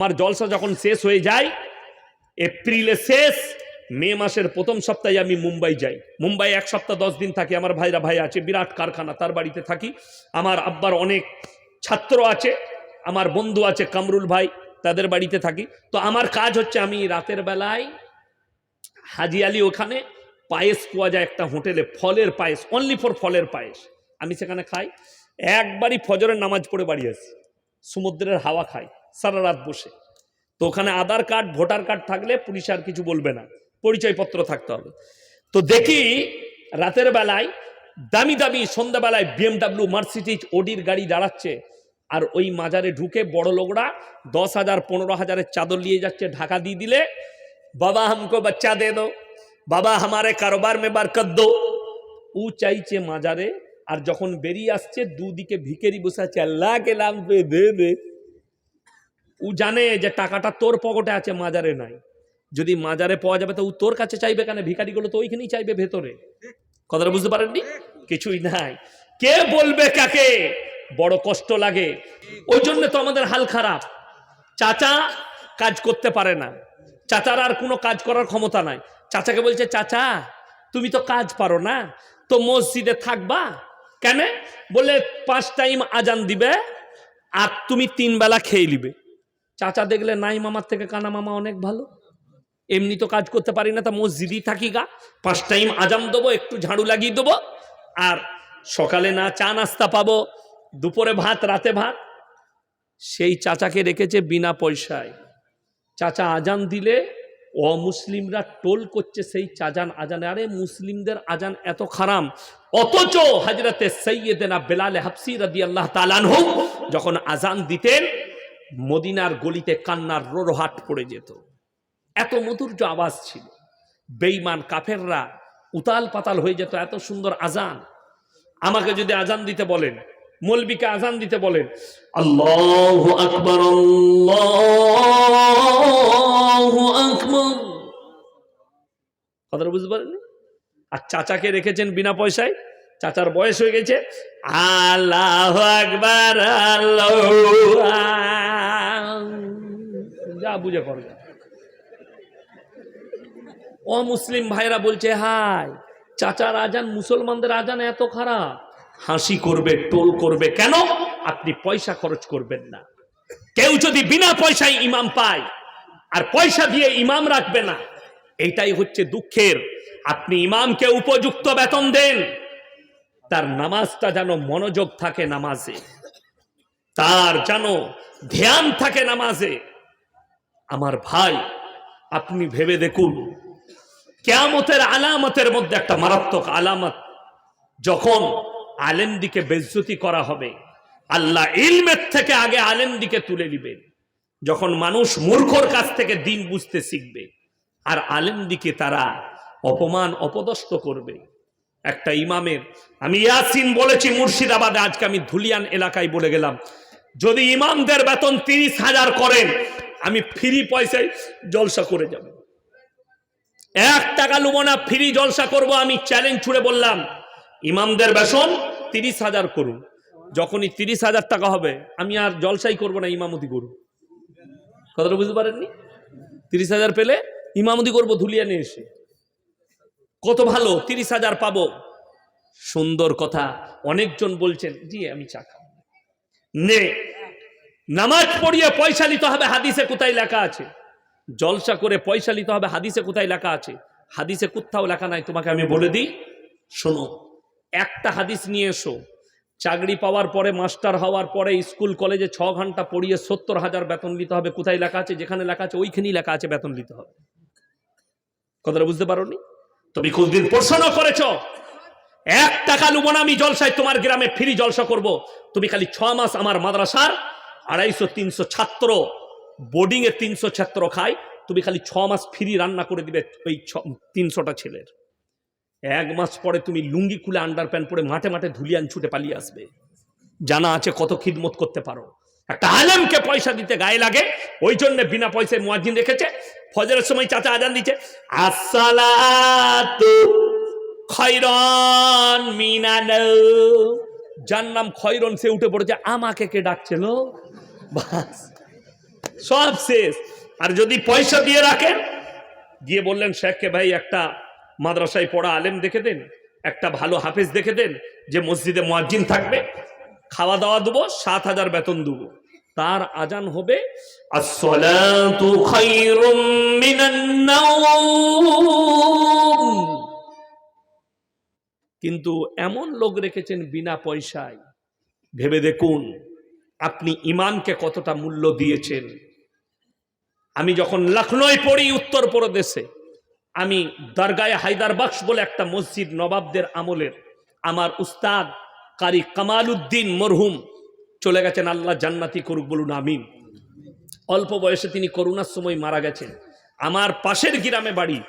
আমার জলসা যখন শেষ হয়ে যায়, এপ্রিলে শেষ, মে মাসের প্রথম সপ্তাহে আমি মুম্বাই যাই। মুম্বাই এক সপ্তাহ, দশ দিন থাকি, আমার ভাইরা ভাই আছে, বিরাট কারখানা, তার বাড়িতে থাকি। আমার আব্বার অনেক ছাত্র আছে, আমার বন্ধু আছে কামরুল ভাই, তাদের বাড়িতে থাকি। তো আমার কাজ হচ্ছে আমি রাতের বেলায় হাজি আলী ওখানে পায়েস পাওয়া যায় একটা হোটেলে, ফলের পায়েস অনলি ফর ফলের পায়েস। আমি সেখানে খাই। একবারই ফজরের নামাজ পড়ে বাড়ি আসি। সমুদ্রের হাওয়া খাই। সারা রাত বসে। তো ওখানে আধার কার্ড, ভোটার কার্ড থাকলে পুলিশ আর কিছু বলবে না। পরিচয়পত্র থাকতে হবে। তো দেখি রাতের বেলায় দামি দামি সন্ধ্যাবেলায় বিএমডাব্লিউ মার্সিডিজ ওডির গাড়ি দাঁড়াচ্ছে আর ওই মাজারে ঢুকে বড় লোকরা দশ হাজার, পনেরো হাজারের চাদর নিয়ে যাচ্ছে, ঢাকা দিয়ে দিলে, বাবা হামকো বাচ্চা দে দো, বাবা আমারে কারোবার মে বারকত দো। উ চাইছে মাজারে আর যখন বেরিয়ে আসছে, দুদিকে ভিকেরি বসে আছে, আল্লাহকে লাগবে দে দে। ও জানে যে টাকাটা তোর পকেটে আছে, মাজারে নাই। যদি মাজারে পাওয়া যাবে, তো ও তোর কাছে চাইবে কেন? ভিখারিগুলো তো ওইখানেই চাইবে ভেতরে। কথাটা বুঝতে পারেননি? কিছুই নাই। কে বলবে কাকে? বড় কষ্ট লাগে। ওই জন্য তো আমাদের হাল খারাপ। চাচা কাজ করতে পারে না। চাচার আর কোনো কাজ করার ক্ষমতা নাই। চাচাকে বলছে, চাচা, তুমি তো কাজ পারো না। তো মসজিদে থাকবা? কেন? বলে পাঁচ টাইম আজান দিবে আর তুমি তিন বেলা খেয়ে নিবে। চাচা দেখলে নাই মামার থেকে কানা মামা অনেক ভালো। এমনি তো কাজ করতে পারি না, তা মসজিদই থাকি গা। পাঁচ টাইম আজাম দেবো, একটু ঝাড়ু লাগিয়ে দেবো, আর সকালে না চা নাস্তা পাবো, দুপুরে ভাত, রাতে ভাত। সেই চাচাকে রেখেছে বিনা পয়সায়। চাচা আজান দিলে অমুসলিমরা টোল করছে সেই চাজান আজানে। আরে মুসলিমদের আজান এত খারাম। অথচ হাজরতে সৈয়দেনা বেলালে হাফসি রাদি আল্লাহ তালানহ যখন আজান দিতেন মদিনার গলিতে কান্নার রোরহাট পড়ে যেত। এত মধুর্য আওয়াজ ছিল। বেইমান কাফেররা উতাল পাতাল হয়ে যেত, এত সুন্দর আজান। আমাকে যদি আজান দিতে বলেন, মলবিকে আজান দিতে বলেন, আল্লাহ আকবর আকবর। কথাটা বুঝতে পারেন আর চাচাকে রেখেছেন বিনা পয়সায়? চাচার বয়স হয়ে গেছে। আল্লাহ আকবর, আল্লাহ যা বুঝে করবে অমুসলিম ভাইরা বলছে, হাই চাচার আজান মুসলমানদের আজান এত খারাপ। হাসি করবে, টোল করবে কেন? আপনি পয়সা খরচ করবেন না। কেউ যদি বিনা পয়সায় ইমাম পায়, আর পয়সা দিয়ে ইমাম রাখবে না এইটাই হচ্ছে দুঃখের। আপনি ইমামকে উপযুক্ত বেতন দেন, তার নামাজটা যেন মনোযোগ থাকে নামাজে। তার যেন ধ্যান থাকে নামাজে আমার ভাই, আপনি ভেবে দেখুন, কেয়ামতের আলামতের মধ্যে একটা মারাত্মক আলামত, যখন আলেমদিকে বেজ্জতি করা হবে, আল্লাহ ইলমের থেকে আগে আলেমদিকে তুলে নিবেন যখন মানুষ মূর্খর কাছ থেকে দিন বুঝতে শিখবে, আর আলেমদিকে তারা অপমান অপদস্থ করবে। একটা ইমামের, আমি ইয়াসিন বলেছি মুর্শিদাবাদে, আজকে আমি ধুলিয়ান এলাকায় বলে গেলাম, যদি ইমামদের বেতন তিরিশ হাজার করেন আমি ফ্রি পয়সায় জলসা করে যাব। এক টাকা লুবো না, ফ্রি জলসা করব, আমি চ্যালেঞ্জ ছুড়ে বললাম, ইমামদের বেতন তিরিশ হাজার করুন। যখনই তিরিশ হাজার টাকা হবে, আমি আর জলসাই করব না, ইমামতি করব। কথাটা বুঝতে পারেননি? তিরিশ হাজার পেলে ইমামতি করব ধুলিয়ানে এসে। কত ভালো, তিরিশ হাজার পাবো। সুন্দর কথা, অনেকজন বলছেন, জি, আমি চা খাব। নে নামাজ পড়িয়ে পয়সা নিতে হবে, হাদিসে কোথায় লেখা আছে? জলসা করে পয়সা নিতে হবে, হাদিসে কোথায় লেখা আছে? হাদিসে কোথাও লেখা নাই, তোমাকে আমি বলে দিই, শোনো, একটা হাদিস নিয়ে এসো। চাকরি পাওয়ার পরে, মাস্টার হওয়ার পরে, স্কুল, কলেজে ছ ঘণ্টা পড়িয়ে সত্তর হাজার বেতন নিতে হবে, কোথায় লেখা আছে? যেখানে লেখা আছে, ওইখানেই লেখা আছে, বেতন নিতে হবে। কথাটা বুঝতে পারোনি? তুমি কোনদিন প্রশ্ন করেছ? এক টাকা লুবো না, আমি জলসায় তোমার গ্রামে ফ্রি জলসা করব। তুমি খালি ছ মাস আমার মাদ্রাসার আড়াইশো, তিনশো ছাত্র বোর্ডিং এ তিনশো ছাত্র খায়, তুমি খালি ছ মাস ফ্রি রান্না করে দিবে ওই ছ, তিনশোটা ছেলের। এক মাস পরে তুমি লুঙ্গি খুলে আন্ডার প্যান্ট পরে মাঠে মাঠে ধুলিয়ান ছুটে পালিয়ে আসবে। জানা আছে কত খিদমত করতে পারো। একটা আলেমকে পয়সা দিতে গায়ে লাগে, ওই জন্য বিনা পয়সায় মুয়াজ্জিন রেখেছে, ফজরের সময় চাচা আজান দিচ্ছে আসসালাতু খয়রন যার নাম খয়রন সে উঠে পড়েছে, আমাকে কে ডাকছিল সব শেষ। আর যদি পয়সা দিয়ে রাখেন, গিয়ে বললেন, শেখকে ভাই একটা মাদ্রাসায় পড়া আলেম দেখে দেন, একটা ভালো হাফিজ দেখে দেন, যে মসজিদে মুয়াজ্জিন থাকবে, খাওয়া দাওয়া দেবো, সাত হাজার বেতন দেবো। তার আজান হবে কিন্তু এমন লোক রেখেছেন বিনা পয়সায়। ভেবে দেখুন আপনি ইমানকে কতটা মূল্য দিয়েছেন? আমি যখন লখনৌয় পড়ি উত্তরপ্রদেশে আমি দরগায় হায়দার বক্স বলে একটা মসজিদ নবাবদের আমলের, আমার উস্তাদ কারি কামাল উদ্দিন মরহুম চলে গেছেন, আল্লাহ জান্নাতি করুক বলুন, আমিন। অল্প বয়সে তিনি করোনার সময় মারা গেছেন। আমার পাশের গ্রামে বাড়ি,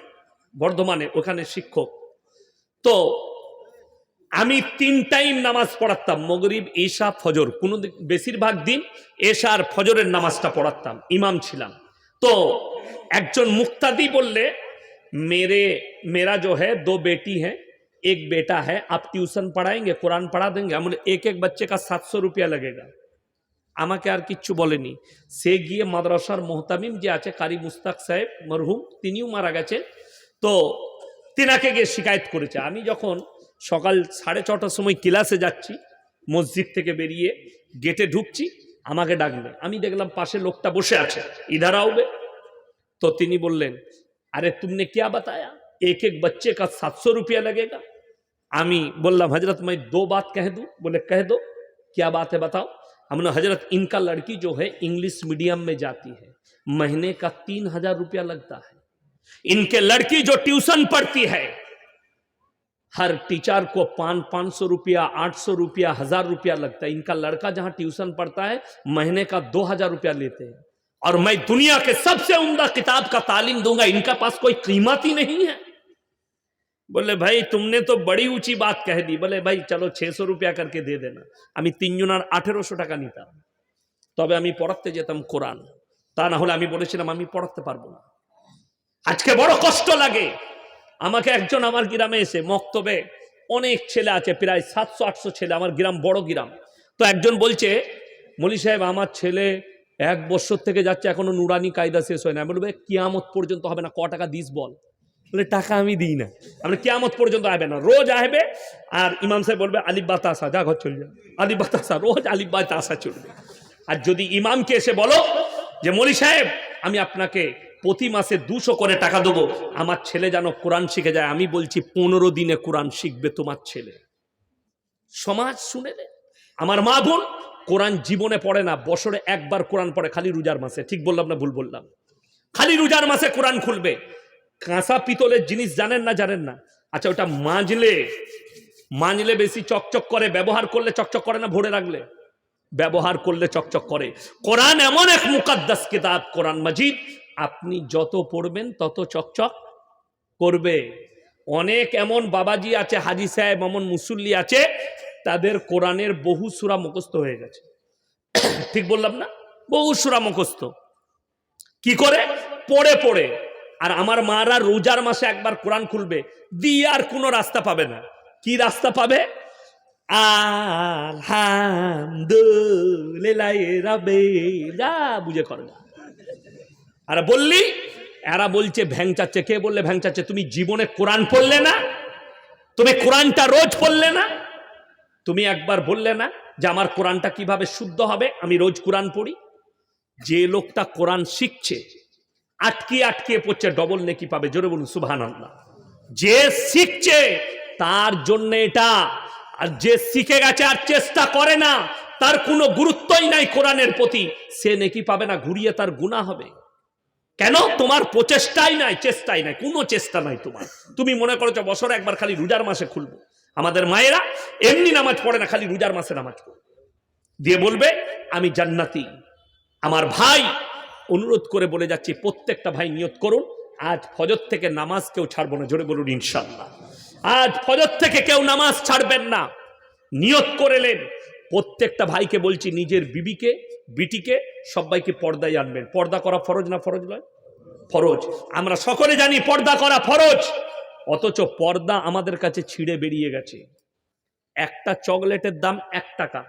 বর্ধমানে, ওখানে শিক্ষক। তো আমি তিন টাইম নামাজ পড়াতাম, মগরিব, ঈশা, ফজর। কোনো বেশিরভাগ দিন এশার ফজরের নামাজটা পড়াতাম, ইমাম ছিলাম। তো একজন মুক্তাদি বললে, মেরে, মেরা যো হ্যাঁ দো বেটি হ্যাঁ এক বেটা হ্যাঁ আপ টিউশন পড়াইগে কোরআন পড়া দেন আমার এক এক বাচ্চে কাজ সাতশো রুপিয়া रुपया আমাকে আর কিচ্ছু বলেনি। সে গিয়ে মাদ্রাসার মোহতামিম যে আছে, কারি মুস্তাক সাহেব মরহুম, তিনিও মারা গেছে। তো তেনাকে গিয়ে শিকায়ত করেছে। আমি যখন সকাল সাড়ে ছটার সময় ক্লাসে যাচ্ছি মসজিদ থেকে বেরিয়ে গেটে ঢুকছি আমাকে ডাকবে আমি দেখলাম পাশে লোকটা বসে আছে ইধার আউবে तो তিনি বললেন अरे तुमने क्या बताया एक एक बच्चे का सात सौ रुपया लगेगा আমি বললাম हजरत मैं दो बात कह दूं बोले कह दो क्या बात है बताओ हमने हजरत इनका लड़की जो है इंग्लिश मीडियम में जाती है महीने का तीन हजार रुपया लगता है इनके लड़की जो ट्यूशन पढ़ती है हर टीचर को पाँच पाँच सौ रुपया आठ सौ रुपया हजार रुपया लगता है इनका लड़का जहां ट्यूशन पढ़ता है महीने का दो हजार रुपया लेते हैं और मैं दुनिया के सबसे उम्दा किताब का तालीम दूंगा इनका पास कोई कीमत ही नहीं है बोले भाई तुमने तो बड़ी ऊंची बात कह दी बोले भाई चलो छह सौ रुपया करके दे देना আমি তিনজনার আঠেরোশো টাকা নিতাম তবে আমি পড়াতে যেতাম কোরআন তা না হলে আমি বলেছিলাম আমি পড়াতে পারবো না আজকে বড় কষ্ট লাগে আমাকে একজন আমার গ্রামে এসে মক্তবে অনেক ছেলে আছে, প্রায় সাতশো, আটশো ছেলে, আমার গ্রাম বড় গ্রাম। তো একজন বলছে, মলি সাহেব, আমার ছেলে এক বছর থেকে যাচ্ছে, এখনও নুরানি কায়দা শেষ হয় না। আমি বলবে কিয়ামত পর্যন্ত হবে না, ক টাকা দিস বল? বলে, টাকা আমি দিই না। আমরা কিয়ামত পর্যন্ত আসবে না, রোজ আসবে। আর ইমাম সাহেব বলবে, আলিফ বাতাসা, যা ঘর চলে যা। আলিফ বাতাসা, রোজ আলিফ বাতাসা চলবে। আর যদি ইমামকে এসে বলো যে, মলি সাহেব, আমি আপনাকে প্রতি মাসে দুশো করে টাকা দেবো। আমার ছেলে যেন কোরআন শিখে যায়, আমি বলছি পনেরো দিনে কোরআন শিখবে তোমার ছেলে। সমাজ শুনে। আমার মা বোন, কোরআন জীবনে পড়ে না, বছরে একবার কোরআন পড়ে, খালি রোজার মাসে। ঠিক বললাম না ভুল বললাম? খালি রোজার মাসে কোরআন খুলবে। কাঁসা পিতলের জিনিস জানেন না জানেন না? আচ্ছা ওটা মাজলে। মাজলে বেশি চকচক করে, ব্যবহার করলে চকচক করে না ভরে রাখলে? ব্যবহার করলে চকচক করে। কোরআন এমন এক মুকাদ্দাস কিতাব, কোরআন মাজিদ আপনি যত পড়বেন, তত চকচক করবে। অনেক এমন বাবাজি আছে, হাজি সাহেব, এমন মুসল্লি আছে, তাদের কোরআনের বহু সুরা মুখস্থ হয়ে গেছে। ঠিক বললাম না? বহু সুরা মুখস্থ। কি করে? পড়ে পড়ে। আর আমার মারা রোজার মাসে একবার কোরআন খুলবে, দিয়ে আর কোনো রাস্তা পাবে না। কি রাস্তা পাবে? আলহামদুলিল্লাহ রাবে বুঝে করে না। আর বললি? এরা বলছে ভ্যাং চাচ্ছে। কে বললে ভ্যাং চাচ্ছে? তুমি জীবনে কোরআন পড়লে না? তুমি কোরআনটা রোজ পড়লে না? তুমি একবার বললে না যে আমার কোরআনটা কীভাবে শুদ্ধ হবে? আমি রোজ কোরআন পড়ি। যে লোকটা কোরআন শিখছে, আটকে আটকে পড়ছে, ডবল নেকি পাবে। জোরে বলুন সুবহান যে শিখছে, তার জন্য এটা। আর যে শিখে গেছে আর চেষ্টা করে না, তার কোনো গুরুত্বই নাই কোরআনের প্রতি। সে নেকি পাবে না, ঘুরিয়ে তার গুণা হবে। কেন? তোমার প্রচেষ্টাই নাই, চেষ্টাই নাই, কোনো চেষ্টা নাই তোমার। তুমি মনে করেছ বছরে একবার খালি রোজার মাসে খুলবো। আমাদের মায়েরা এমনি নামাজ পড়ে না, খালি রোজার মাসে নামাজ পড়ে। দিয়ে বলবে, আমি জান্নাতি। আমার ভাই, অনুরোধ করে বলে যাচ্ছি, প্রত্যেকটা ভাই নিয়ত করুন, আজ ফজর থেকে নামাজ কেউ ছাড়বো না, জোরে বলুন ইনশাল্লাহ আজ ফজর থেকে কেউ নামাজ ছাড়বেন না। নিয়ত করেলেন প্রত্যেকটা ভাইকে বলছি, নিজের বিবিকে বিটিকে সবাইকে পর্দায় আনবেন। পর্দা করা ফরজ না ফরজ নয়? ফরজ। আমরা সকলে জানি পর্দা করা ফরজ। অথচ পর্দা আমাদের কাছে ছিঁড়ে বেরিয়ে গেছে। একটা চকলেটের দাম এক টাকা।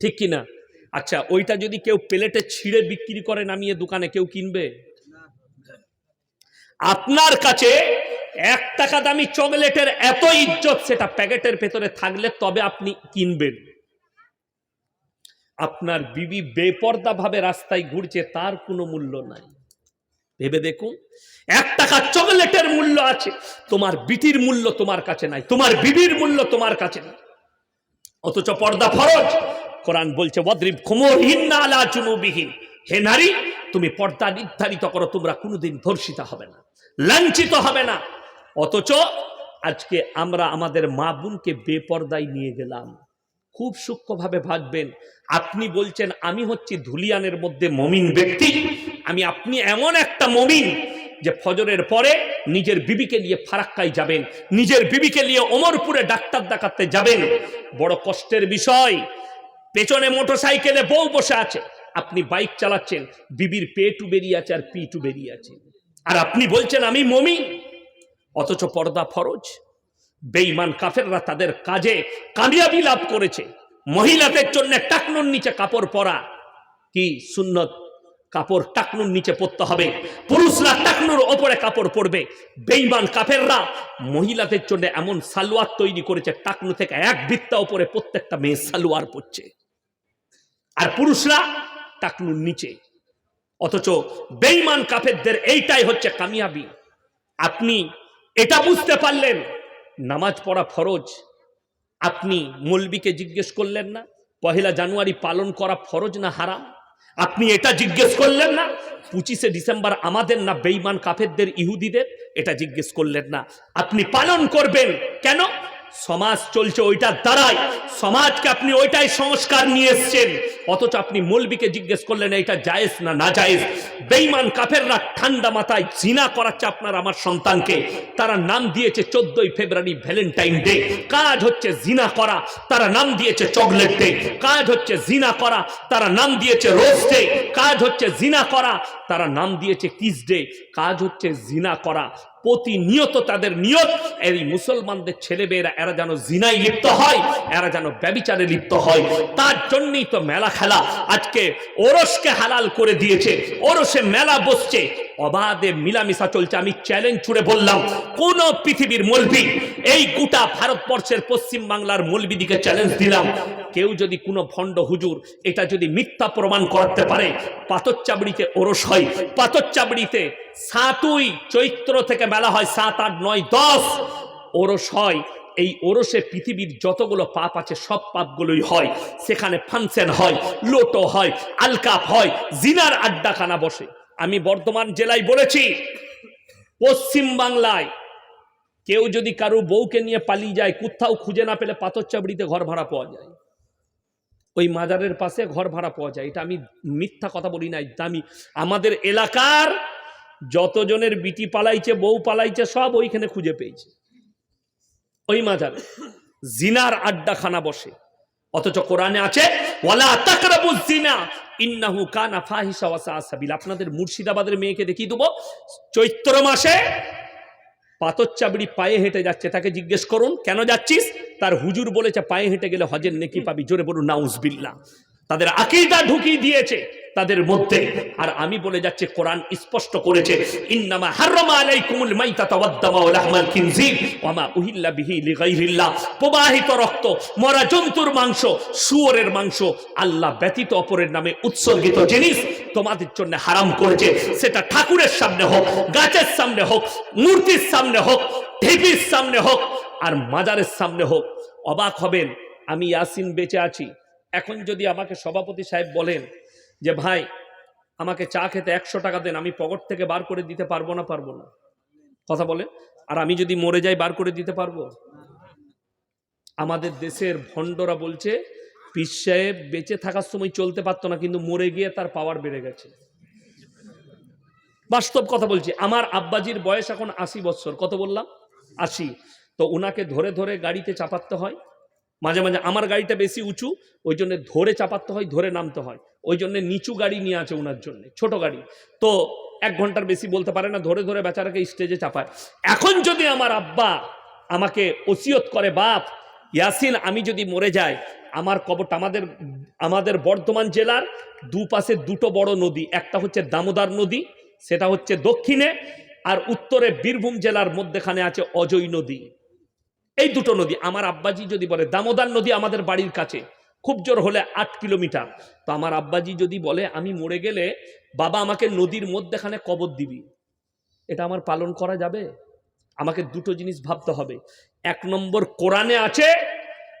ঠিক কি না আচ্ছা ওইটা যদি কেউ প্লেটে ছিঁড়ে বিক্রি করে নামিয়ে দোকানে কেউ কিনবে? আপনার কাছে এক টাকা দামি চকলেটের এত ইজ্জত সেটা প্যাকেটের ভেতরে থাকলে তবে আপনি কিনবেন। আপনার বিবি বেপর্দা ভাবে রাস্তায় ঘুরছে, তার কোনো মূল্য নাই। ভেবে দেখুন, এক টাকা চকলেটের মূল্য আছে, তোমার বিটির মূল্য তোমার কাছে নাই, তোমার বিবির মূল্য তোমার কাছে নাই। অথচ পর্দা ফরজ, কোরআন বলছে বদ্রিব খুমরহীন না আলা চুনুবিহীন হে নারী, তুমি পর্দা নির্ধারিত করো, তোমরা কোনোদিন ধর্ষিত হবে না, লাঞ্ছিত হবে না। অথচ আজকে আমরা আমাদের মা বোনকে বেপর্দায় নিয়ে গেলাম। খুব সূক্ষ্মভাবে ভাববেন, আপনি বলছেন, আমি হচ্ছি ধুলিয়ানের মধ্যে মমিন ব্যক্তি। আমি, আপনি এমন একটা মমিন যে ফজরের পরে নিজের বিবিকে নিয়ে ফারাক্কায় যাবেন, নিজের বিবিকে নিয়ে ওমরপুরে ডাক্তার দেখাতে যাবেন। বড় কষ্টের বিষয়, পেছনে মোটরসাইকেলে বউ বসে আছে। আপনি বাইক চালাচ্ছেন, বিবির পে টু বেরিয়ে আছে আর পি টু বেরিয়ে আছে। আর আপনি বলছেন, আমি মমি অথচ পর্দা ফরজ। বেঈমান কাফেররা তাদের কাজে কামিয়াবি লাভ করেছে। মহিলাদের জন্য টাকনুর নিচে কাপড় পরা। কি সুন্নত? কাপড় টাকনুর নিচে পরতে হবে। পুরুষরা টাকনুর ওপরে কাপড় পরবে। বেইমান কাফেররা মহিলাদের জন্য এমন সালোয়ার তৈরি করেছে, টাকনু থেকে এক বিত্তা ওপরে প্রত্যেকটা মেয়ে সালোয়ার পরছে। আর পুরুষরা টাকনুর নিচে। অথচ বেইমান কাফেরদের এইটাই হচ্ছে কামিয়াবি। আপনি এটা বুঝতে পারলেন? নামাজ পড়া ফরজ। আপনি মলবিকে জিজ্ঞেস করলেন না, পহেলা জানুয়ারি পালন করা ফরজ না হারাম? আপনি এটা জিজ্ঞেস করলেন না, পঁচিশে ডিসেম্বর আমাদের না বেইমান কাফেরদের, ইহুদিদের? এটা জিজ্ঞেস করলেন না। আপনি পালন করবেন কেন? সমাজ চলছে ওইটার দ্বারাই। সমাজকে আপনি ওইটাই সংস্কার নিয়ে এসছেন। অথচ আপনি মলবিকে জিজ্ঞেস করলেন এটা জায়েজ না না জায়েজ বেইমান কাফেররা ঠান্ডা মাথায় জিনা করাচ্ছে আপনার, আমার সন্তানকে। তারা নাম দিয়েছে চোদ্দই ফেব্রুয়ারি ভ্যালেন্টাইন ডে। কাজ হচ্ছে জিনা করা, তারা নাম দিয়েছে চকলেট ডে। কাজ হচ্ছে জিনা করা, তারা নাম দিয়েছে রোজ ডে। কাজ হচ্ছে জিনা করা, তারা নাম দিয়েছে কিস ডে। কাজ হচ্ছে জিনা করা প্রতিনিয়ত তাদের নিয়ত, এই মুসলমানদের ছেলেমেয়েরা এরা যেন জিনাই লিপ্ত হয়, এরা যেন ব্যবিচারে লিপ্ত হয়। তার জন্যই তো মেলা খেলা। আজকে ওরসকে হালাল করে দিয়েছে, ওরসে মেলা বসছে অবাধে মিলামিশা চলছে। আমি চ্যালেঞ্জ ছুড়ে বললাম, কোন পৃথিবীর মলবি এই গোটা ভারতবর্ষের পশ্চিম বাংলার মলবিদিকে চ্যালেঞ্জ দিলাম। কেউ যদি কোনো ভণ্ড হুজুর এটা যদি মিথ্যা প্রমাণ করতে পারে পাতরচাবড়িতে ওরস হয়। পাতরচাবড়িতে সাতই চৈত্র থেকে মেলা হয়, সাত, আট, নয়, দশ ওরস হয়। এই ওরসে পৃথিবীর যতগুলো পাপ আছে, সব পাপগুলোই হয়। সেখানে ফাংশন হয় লোটো হয়, আলকাপ হয়, জিনার আড্ডাখানা বসে। আমি বর্ধমান জেলায় বলেছি, পশ্চিম বাংলায় কেউ যদি কারও বউকে নিয়ে পালিয়ে যায়, কোথাও খুঁজে না পেলে পাথর চাবড়িতে ঘর ভাড়া পাওয়া যায়। ওই মাজারের পাশে ঘর ভাড়া পাওয়া যায়। এটা আমি মিথ্যা কথা বলি নাই দামি আমাদের এলাকার যতজনের বিটি পালাইছে, বউ পালাইছে, সব ওইখানে খুঁজে পেয়েছে। ওই মাজারে। জিনার আড্ডাখানা বসে। অথচ কোরআনে আছে আপনাদের মুর্শিদাবাদের মেয়েকে দেখিয়ে দেবো, চৈত্র মাসে পাথর চাবড়ি পায়ে হেঁটে যাচ্ছে, তাকে জিজ্ঞেস করুন, কেন যাচ্ছিস? তার হুজুর বলেছে, পায়ে হেঁটে গেলে হজের নেকি পাবি। জোরে বলুন নাউজবিল্লা তাদের আকিদা ঢুকিয়ে দিয়েছে। তাদের মধ্যে। আর আমি বলে যাচ্ছে, কোরআন স্পষ্ট করেছে প্রবাহিত রক্ত, মরা জন্তুর মাংস, শুয়োরের মাংস, আল্লাহ ব্যতীত অপরের নামে উৎসর্গিত জিনিস তোমাদের জন্য হারাম করেছে। সেটা ঠাকুরের সামনে হোক, গাছের সামনে হোক, মূর্তির সামনে হোক ঢিপির সামনে হোক, আর মাজারের সামনে হোক। অবাক হবেন, আমি ইয়াসিন বেঁচে আছি। এখন যদি আমাকে সভাপতি সাহেব বলেন যে, ভাই, আমাকে চা খেতে একশো টাকা দেন, আমি পকেট থেকে বার করে দিতে পারব না পারব না। কথা বলে? আর আমি যদি মরে যাই, বার করে দিতে পারব? আমাদের দেশের ভণ্ডরা বলছে, পীর বেঁচে থাকার সময় চলতে পারতো না, কিন্তু মরে গিয়ে তার পাওয়ার বেড়ে গেছে। বাস্তব কথা বলছি, আমার আব্বাজির বয়স এখন আশি বছর। কত বললাম? আশি। তো ওনাকে ধরে ধরে গাড়িতে চাপাতে হয়। মাঝে মাঝে আমার গাড়িটা বেশি উঁচু, ওই জন্য ধরে চাপাতে হয়, ধরে নামতে হয়। ওই জন্য নিচু গাড়ি নিয়ে আছে ওনার জন্য, ছোট গাড়ি। তো এক ঘণ্টার বেশি বলতে পারে না, ধরে ধরে বেচারাকে স্টেজে চাপায়। এখন যদি আমার আব্বা আমাকে ওসিয়ত করে, বাপ, ইয়াসিন, আমি যদি মরে যাই, আমার কবরটা আমাদের আমাদের বর্ধমান জেলার দুপাশে দুটো বড় নদী, একটা হচ্ছে দামোদার নদী, সেটা হচ্ছে দক্ষিণে, আর উত্তরে বীরভূম জেলার মধ্যেখানে আছে অজয় নদী। এই দুটো নদী, আমার আব্বাজি যদি বলে, দামোদার নদী আমাদের বাড়ির কাছে। খুব জোর হলে আট কিলোমিটার। তো আমার আব্বাজি যদি বলে, আমি মরে গেলে বাবা আমাকে নদীর মধ্যেখানে কবর দিবি। এটা আমার পালন করা যাবে? আমাকে দুটো জিনিস ভাবতে হবে। এক নম্বর, কোরআনে আছে,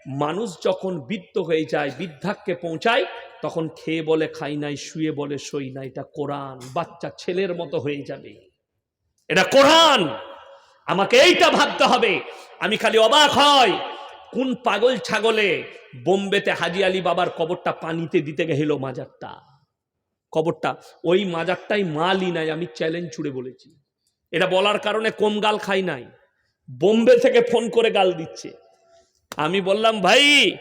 মানুষ যখন বৃত্ত হয়ে যায় বৃদ্ধাক্যে পৌঁছায়, তখন খেয়ে বলে, খাই নাই, শুয়ে বলে সই না এটা কোরআন, বাচ্চা ছেলের মতো হয়ে যাবে। এটা কোরআন। আমাকে এইটা ভাবতে হবে। আমি খালি অবাক হয় কোন পাগল ছাগলে বোম্বেতে হাজি আলী বাবার কবরটা পানিতে দিতে গেল মাজারটা? কবরটা, ওই মাজারটাই মালই নাই, আমি চ্যালেঞ্জ ছুড়ে বলেছি। এটা বলার কারণে কম গাল খাই নাই। বোম্বে থেকে ফোন করে গাল দিচ্ছে। আমি বললাম, ভাই,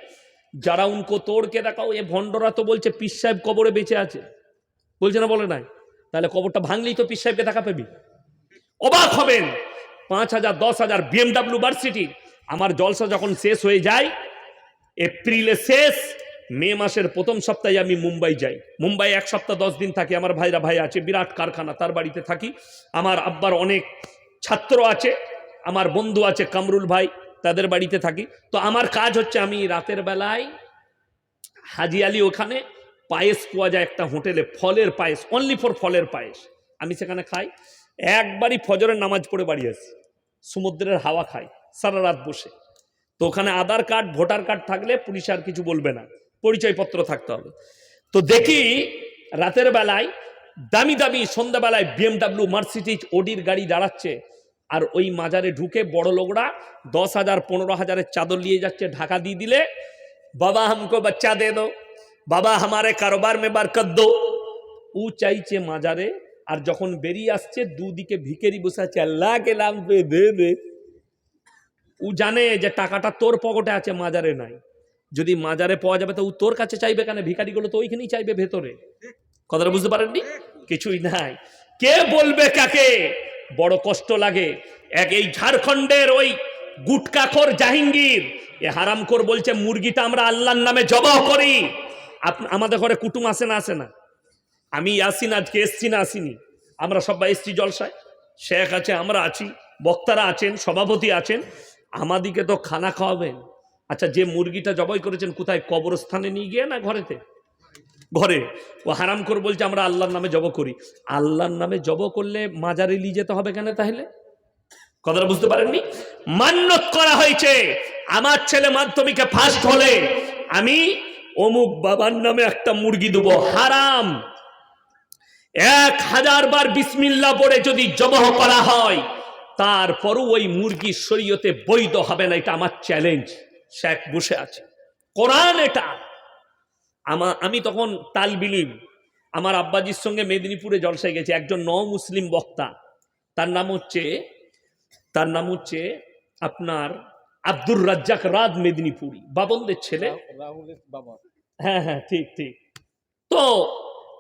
যারা উনকো তোরকে দেখাও, এ ভণ্ডরা তো বলছে পিস সাহেব কবরে বেঁচে আছে। বলছে, না, বলে নাই। তাহলে কবরটা ভাঙলেই তো পিস সাহেবকে দেখা পাবি। অবাক হবেন, পাঁচ হাজার, দশ হাজার বিএমডাব্লিউ ভার্সিটি আমার জলসা যখন শেষ হয়ে যায়, এপ্রিলে শেষ, মে মাসের প্রথম সপ্তাহে আমি মুম্বাই যাই। মুম্বাই এক সপ্তাহ দশ দিন থাকি, আমার ভাইরা ভাই আছে, বিরাট কারখানা, তার বাড়িতে থাকি। আমার আব্বার অনেক ছাত্র আছে, আমার বন্ধু আছে কামরুল ভাই, তাদের বাড়িতে থাকি। তো আমার কাজ হচ্ছে আমি রাতের বেলায় হাজি আলী ওখানে পায়েস পাওয়া যায় একটা হোটেলে, ফলের পায়েস অনলি ফর ফলের পায়েস। আমি সেখানে খাই। একবারই ফজরের নামাজ পড়ে বাড়ি আসি। সমুদ্রের হাওয়া খাই। সারা রাত বসে। তো ওখানে আধার কার্ড, ভোটার কার্ড থাকলে পুলিশ আর কিছু বলবে না। পরিচয়পত্র থাকতে হবে। তো দেখি রাতের বেলায় দামি দামি সন্ধ্যাবেলায় বিএমডাব্লিউ মার্সিডিজ ওডির গাড়ি দাঁড়াচ্ছে আর ওই মাজারে ঢুকে বড় লোকরা দশ হাজার, পনেরো হাজারের চাদর নিয়ে যাচ্ছে, ঢাকা দিয়ে দিলে, বাবা, হামকো বাচ্চা দে দো। বাবা, হামারে কারোবার মে বারকত দো। ও চাইছে মাজারে আর যখন বেরিয়ে আসছে, দুদিকে ভিকেরি বসে আছে আল্লাহ কে নাম পে দে দে। ও জানে যে টাকাটা তোর পকেটে আছে, মাজারে নাই। যদি মাজারে পাওয়া যাবে, তো ও তোর কাছে চাইবে কেন? ভিখারিগুলো তো ওইখানেই চাইবে ভেতরে। কথাটা বুঝতে পারেননি? কিছুই নাই। কে বলবে কাকে? বড় কষ্ট লাগে। এক এই ঝাড়খণ্ডের ওই গুটকাখর জাহাঙ্গীর, এ হারামখোর বলছে, মুরগিটা আমরা আল্লাহর নামে জবাহ করি। আমাদের ঘরে কুটুম আসে না আসে না। আমি আসি না আজকে এসছি না, আসিনি। আমরা সবাই এসছি জলসায়। শেখ আছে, আমরা আছি। বক্তারা আছেন, সভাপতি আছেন। আমাদিকে তো খানা খাওয়াবেন। আচ্ছা যে মুরগিটা জবাই করেছেন কোথায়? কবরস্থানে নিয়ে গিয়ে না ঘরেতে? ঘরে। ও হারাম করে বলছে, আমরা আল্লাহর নামে জব করি। আল্লাহর নামে জব করলে মাজারে নিয়ে যেতে হবে কেন তাহলে? কথাটা বুঝতে পারেননি? মান্যত করা হয়েছে। আমার ছেলে মাধ্যমিকে ফার্স্ট হলে আমি অমুক বাবার নামে একটা মুরগি দেবো। হারাম। এক হাজার বার বিসমিল্লা পড়ে যদি জবহ করা হয় তারপরও ওই মুরগি শরীয়তে বৈধ হবে না এটা আমার চ্যালেঞ্জ শেখ বসে আছে। কোরআন এটা। আমা আমি তখন তাল বিলিম আমার আব্বাজির সঙ্গে মেদিনীপুরে জলসায় গেছে একজন ন মুসলিম বক্তা। তার নাম হচ্ছে তার নাম হচ্ছে আপনার আব্দুর রাজ্জাক রাজ মেদিনীপুরি বাবনদের ছেলে। হ্যাঁ হ্যাঁ ঠিক ঠিক। তো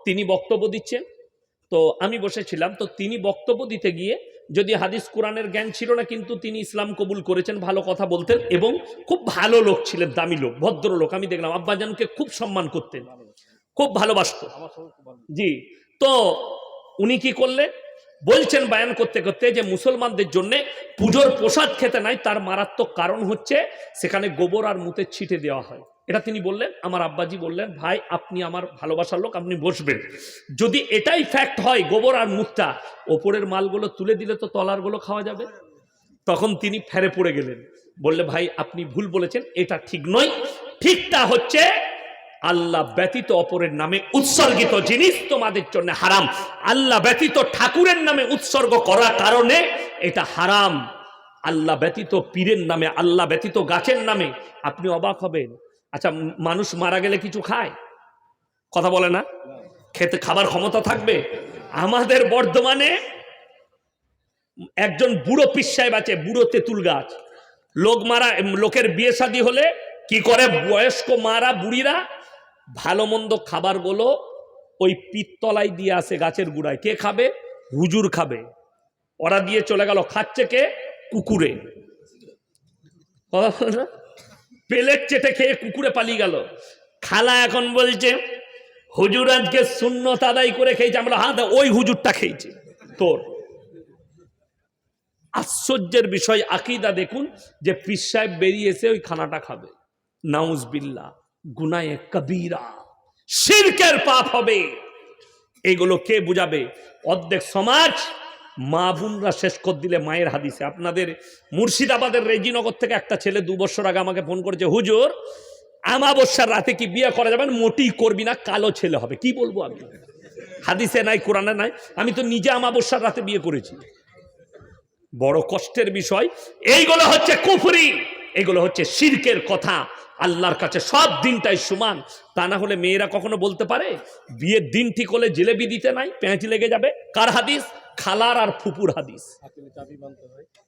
তিনি বক্তব্য দিচ্ছেন। তো আমি বসেছিলাম। তো তিনি বক্তব্য দিতে গিয়ে যদি হাদিস কোরআনের জ্ঞান ছিল না, কিন্তু তিনি ইসলাম কবুল করেছেন, ভালো কথা বলতেন এবং খুব ভালো লোক ছিলেন, দামি লোক, ভদ্র লোক। আমি দেখলাম আব্বাজানকে খুব সম্মান করতেন, খুব ভালোবাসতো। জি, তো উনি কি করলেন? বলছেন বায়ান করতে করতে যে মুসলমানদের জন্য পুজোর প্রসাদ খেতে নাই, তার মারাত্মক কারণ হচ্ছে সেখানে গোবর আর মুতের ছিটে দেওয়া হয়। এটা তিনি বললেন, আমার আব্বাজি বললেন, ভাই, আপনি আমার ভালোবাসার লোক, আপনি বসবেন। যদি এটাই ফ্যাক্ট হয়, গোবর আর মুখটা ওপরের মালগুলো তুলে দিলে তো তলারগুলো খাওয়া যাবে। তখন তিনি ফেরে পড়ে গেলেন। বললে, ভাই, আপনি ভুল বলেছেন, এটা ঠিক নয়। ঠিকটা হচ্ছে, আল্লাহ ব্যতীত অপরের নামে উৎসর্গিত জিনিস তোমাদের জন্য হারাম। আল্লাহ ব্যতীত ঠাকুরের নামে উৎসর্গ করার কারণে এটা হারাম। আল্লাহ ব্যতীত পীরের নামে, আল্লাহ ব্যতীত গাছের নামে আপনি অবাক হবেন। আচ্ছা মানুষ মারা গেলে কিছু খায়? কথা বলে না? খেতে, খাবার ক্ষমতা থাকবে? আমাদের বর্ধমানে একজন বুড়ো পিস সাহেব আছে বুড়ো তেঁতুল গাছ। লোক মারা লোকের বিয়ে শাদী হলে কি করে বয়স্ক মারা, বুড়িরা? ভালো মন্দ খাবারগুলো ওই পিত্তলায় দিয়ে আসে গাছের গুড়ায়। কে খাবে? হুজুর খাবে। ওরা দিয়ে চলে গেল, খাচ্ছে কে? কুকুরে। কথা? পেলেট চেটে খেয়ে কুকুরে পালিয়ে গেল। খালা এখন বলছে, হুজুর আজকে শূন্যত আদায় করে খেয়েছে। আমরা হাত ওই হুজুরটা খেয়েছে, তোর। আশ্চর্যের বিষয়, আকিদা দেখুন যে পীর সাহেব বেরিয়ে এসে ওই খানাটা খাবে। নাউজ বিল্লা গুনায়ে কবিরা, শিরকের পাপ হবে। এগুলো কে বুঝাবে? অর্ধেক সমাজ মা বোনরা শেষ কর দিলে মায়ের হাদিসে। আপনাদের মুর্শিদাবাদের রেজিনগর থেকে একটা ছেলে দু বছর আগে আমাকে ফোন করেছে, হুজুর, আমাবস্যার রাতে কি বিয়ে করা যাবে মোটি করবি না, কালো ছেলে হবে। কি বলব আমি? হাদিসে নাই, কোরআনে নাই। আমি তো নিজে আমাবস্যার রাতে বিয়ে করেছি। বড় কষ্টের বিষয়। এইগুলো হচ্ছে কুফরি এগুলো হচ্ছে শিরকের কথা। আল্লাহর কাছে সব দিনটাই সমান। তা না হলে মেয়েরা কখনো বলতে পারে, বিয়ের দিন ঠিক হলে জিলেবি দিতে নাই পেঁচ লেগে যাবে। কার হাদিস? খালার আর ফুপুর হাদিস।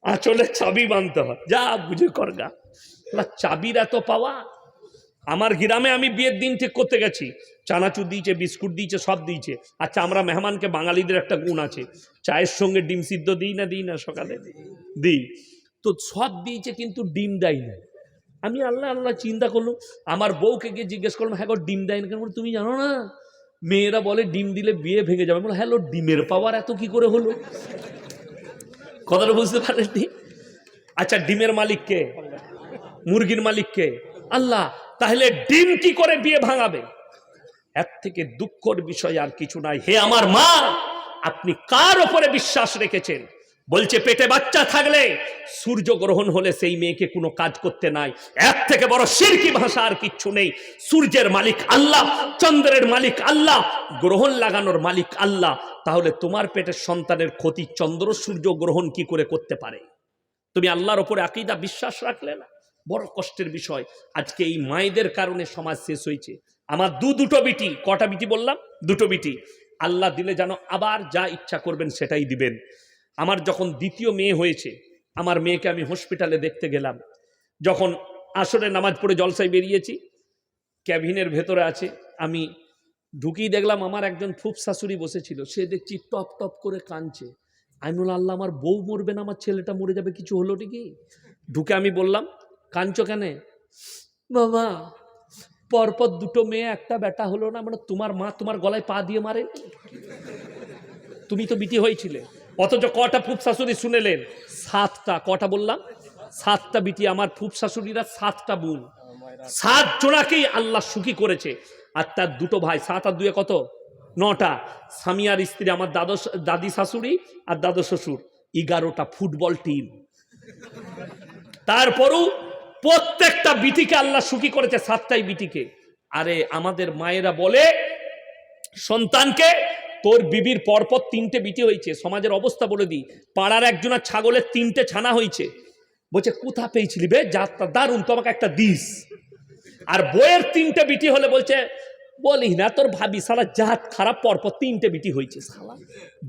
আঁচলে চাবি বানতে হয়। যা বুঝে করগা চাবির এত পাওয়া? আমার গ্রামে আমি বিয়ের দিন ঠিক করতে গেছি। চানাচুর দিয়েছে, বিস্কুট দিয়েছে, সব দিয়েছে। আচ্ছা আমরা মেহমানকে বাঙালিদের একটা গুণ আছে। চায়ের সঙ্গে ডিম সিদ্ধ দিই না দিই না সকালে? দিই। তো সব দিয়েছে কিন্তু ডিম দেয় না আমি আল্লাহ আল্লাহ চিন্তা করলাম, আমার বউকে গিয়ে জিজ্ঞেস করলাম হ্যাঁ ডিম দেয় না কেন তুমি জানো না, মেয়েরা বলে ডিম দিলে বিয়ে ভেঙে যাবে। বলে হ্যালো ডিমের পাওয়ার এত কি করে হলো? কথাটা বুঝতে পারেননি? আচ্ছা ডিমের মালিক কে? মুরগির মালিক কে? আল্লাহ, তাহলে ডিম কি করে বিয়ে ভাঙাবে? এর থেকে দুঃখর বিষয় আর কিছু নাই। হে আমার মা, আপনি কার ওপরে বিশ্বাস রেখেছেন? বলছে, পেটে বাচ্চা থাকলে সূর্য গ্রহণ হলে সেই মেয়েকে কোনো কাজ করতে নাই। এক থেকে বড় সিরকি ভাষা আর কিচ্ছু নেই। সূর্যের মালিক আল্লাহ, চন্দ্রের মালিক আল্লাহ, গ্রহণ লাগানোর মালিক আল্লাহ। তাহলে তোমার পেটের সন্তানের ক্ষতি চন্দ্র সূর্য গ্রহণ কি করে করতে পারে? তুমি আল্লাহর ওপরে আকিদা বিশ্বাস রাখলে না? বড় কষ্টের বিষয়। আজকে এই মায়েদের কারণে সমাজ শেষ হয়েছে। আমার দু দুটো বিটি, কটা বিটি বললাম? দুটো বিটি। আল্লাহ দিলে যেন আবার যা ইচ্ছা করবেন সেটাই দিবেন। আমার যখন দ্বিতীয় মেয়ে হয়েছে, আমার মেয়েকে আমি হসপিটালে দেখতে গেলাম। যখন আসরে নামাজ পড়ে জলসায় বেরিয়েছি, ক্যাবিনের ভেতরে আছে, আমি ঢুকিয়ে দেখলাম আমার একজন ফুফ শাশুড়ি বসেছিল। সে দেখছি টপ টপ করে কাঁদছে। আমি বললাম, আল্লাহ, আমার বউ মরবে না, আমার ছেলেটা মরে যাবে, কিছু হলো ঠিকই ঢুকে আমি বললাম, কাঁদছো কেন? বাবা, পরপর দুটো মেয়ে, একটা বেটা হলো না মানে তোমার মা তোমার গলায় পা দিয়ে মারে তুমি তো বিটি হয়েছিলে। অথচ কটা ফুপ শাশুড়ি শুনেলেন? সাতটা। কটা বললাম? সাতটা বিটি আমার ফুপ শাশুড়িরা সাতটা বোন। সাত জোড়াকেই আল্লাহ সুখী করেছে। আর তার দুটো ভাই, সাত আর দুয়ে কত? নটা। স্বামী আর স্ত্রী, আমার দাদস দাদি শাশুড়ি আর দাদু শ্বশুর। এগারোটা ফুটবল টিম। তারপরও প্রত্যেকটা বিটিকে আল্লাহ সুখী করেছে, সাতটাই বিটিকে। আরে আমাদের মায়েরা বলে, সন্তানকে তোর বিবির পরপর তিনটে বিটি হয়েছে, সমাজের অবস্থা বলে দিই। পাড়ার একজনের ছাগলের তিনটে ছানা হয়েছে। বলছে, কোথা পেয়েছিলি বে? যাত্রা দারুণ, তোমাকে একটা দিস। আর বইয়ের তিনটে বিটি হলে বলছে বলি না, তোর ভাবি সালা জাত খারাপ, পরপর তিনটে বিটি হয়েছে সালা।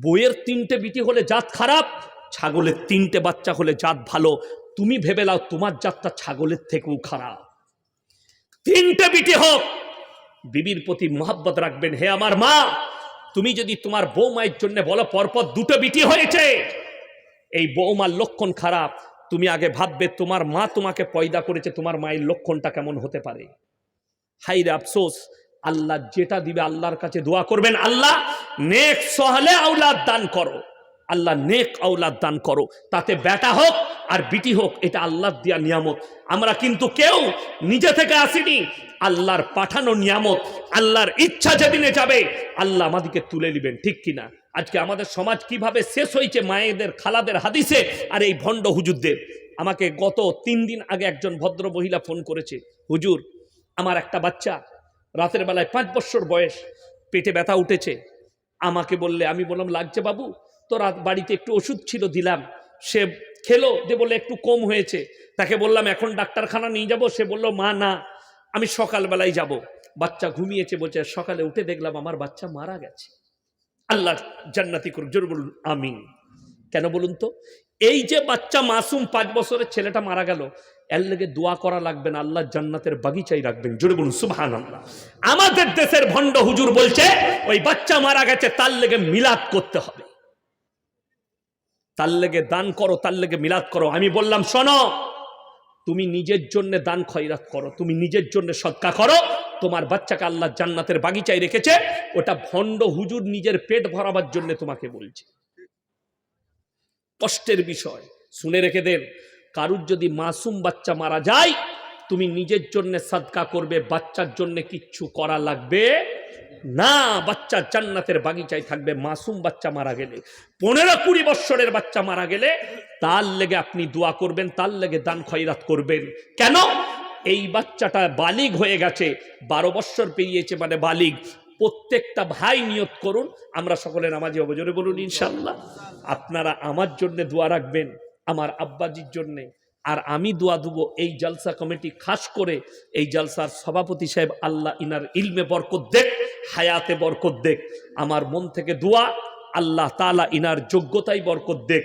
বইয়ের তিনটে বিটি হলে জাত খারাপ, ছাগলের তিনটে বাচ্চা হলে জাত ভালো। তুমি ভেবে লাও তোমার জাতটা ছাগলের থেকেও খারাপ। তিনটে বিটি হোক, বিবির প্রতি মহাব্বত রাখবেন হে আমার মা। তুমি যদি তোমার বৌমায়ের জন্য বলো, পরপর দুটো বিটি হয়েছে। এই বৌমার লক্ষণ খারাপ। তুমি আগে ভাববে, তোমার মা তোমাকে পয়দা করেছে, তোমার মায়ের লক্ষণটা কেমন হতে পারে? হাইরে আফসোস, আল্লাহ যেটা দিবে আল্লাহর কাছে দোয়া করবেন। আল্লাহ নেক সহলে আউলাদ দান করো। আল্লাহ নেক আউলাদ দান করো। তাতে বেটা হোক আর বিটি হোক, এটা আল্লাহর দেওয়া নিয়ামত। আমরা কিন্তু কেউ নিজে থেকে আসিনি। আল্লাহর পাঠানো নিয়ামত, আল্লাহর ইচ্ছা যেদিনে যাবে, আল্লাহ আমাদেরকে তুলে নেবেন, ঠিক কিনা আজকে আমাদের সমাজ কীভাবে শেষ হয়েছে মায়েদের, খালাদের হাদিসে আর এই ভণ্ড হুজুরদের? আমাকে গত তিন দিন আগে একজন ভদ্র মহিলা ফোন করেছে, হুজুর, আমার একটা বাচ্চা, রাতের বেলায় পাঁচ বছর বয়স, পেটে ব্যথা উঠেছে। আমাকে বললে, আমি বললাম, লাগছে বাবু তো রাত বাড়িতে একটু ওষুধ ছিল, দিলাম। সে খেলো, যে বলে একটু কম হয়েছে। তাকে বললাম, এখন ডাক্তারখানা নিয়ে যাব? সে বলল, মা, না, আমি সকালবেলায় যাব। বাচ্চা ঘুমিয়েছে, বলছে, সকালে উঠে দেখলাম আমার বাচ্চা মারা গেছে। আল্লাহ জান্নাতি করুক, জোর বলুন, আমিন। কেন বলুন তো? এই যে বাচ্চা মাসুম পাঁচ বছরের ছেলেটা মারা গেল, এর লেগে দোয়া করা লাগবে না, আল্লাহ জান্নাতের বাগিচাই রাখবেন, জোরে বলুন সুবহান আমাদের দেশের ভণ্ড হুজুর বলছে, ওই বাচ্চা মারা গেছে, তার লেগে মিলাদ করতে হবে। তার লেগে দান করো, তার লেগে মিলাদ করো। আমি বললাম, শোনো, তুমি নিজের জন্য দান খয়রাত করো, তুমি নিজের জন্য সৎকা করো। তোমার বাচ্চাকে আল্লাহ জান্নাতের বাগিচায় রেখেছে, ওটা ভণ্ড হুজুর নিজের পেট ভরাবার জন্য তোমাকে বলছে। কষ্টের বিষয়, শুনে রেখে দেন, কারুর যদি মাসুম বাচ্চা মারা যায়, তুমি নিজের জন্য সাদকা করবে, বাচ্চার জন্য কিচ্ছু করা লাগবে না, বাচ্চা জান্নাতের বাগিচায় থাকবে, মাসুম বাচ্চা মারা গেলে, পনেরো কুড়ি বৎসরের বাচ্চা মারা গেলে, তার লেগে আপনি দোয়া করবেন, তার লেগে দান খয়রাত করবেন। কেন? এই বাচ্চাটা বালিগ হয়ে গেছে, বারো বৎসর পেরিয়েছে মানে বালিগ। প্রত্যেকটা ভাই নিয়ত করুন, আমরা সকলে নামাজি অবজরে বলুন ইনশাল্লাহ আপনারা আমার জন্য দোয়া রাখবেন, আমার আব্বাজির জন্যে। আর আমি দোয়া দেবো এই জলসা কমিটি, খাস করে এই জলসার সভাপতি সাহেব, আল্লাহ ইনার ইলমে বরকত দেখ। হায়াতে বরকত দেখ। আমার মন থেকে দোয়া আল্লাহ তালা ইনার যোগ্যতাই বরকত দেখ।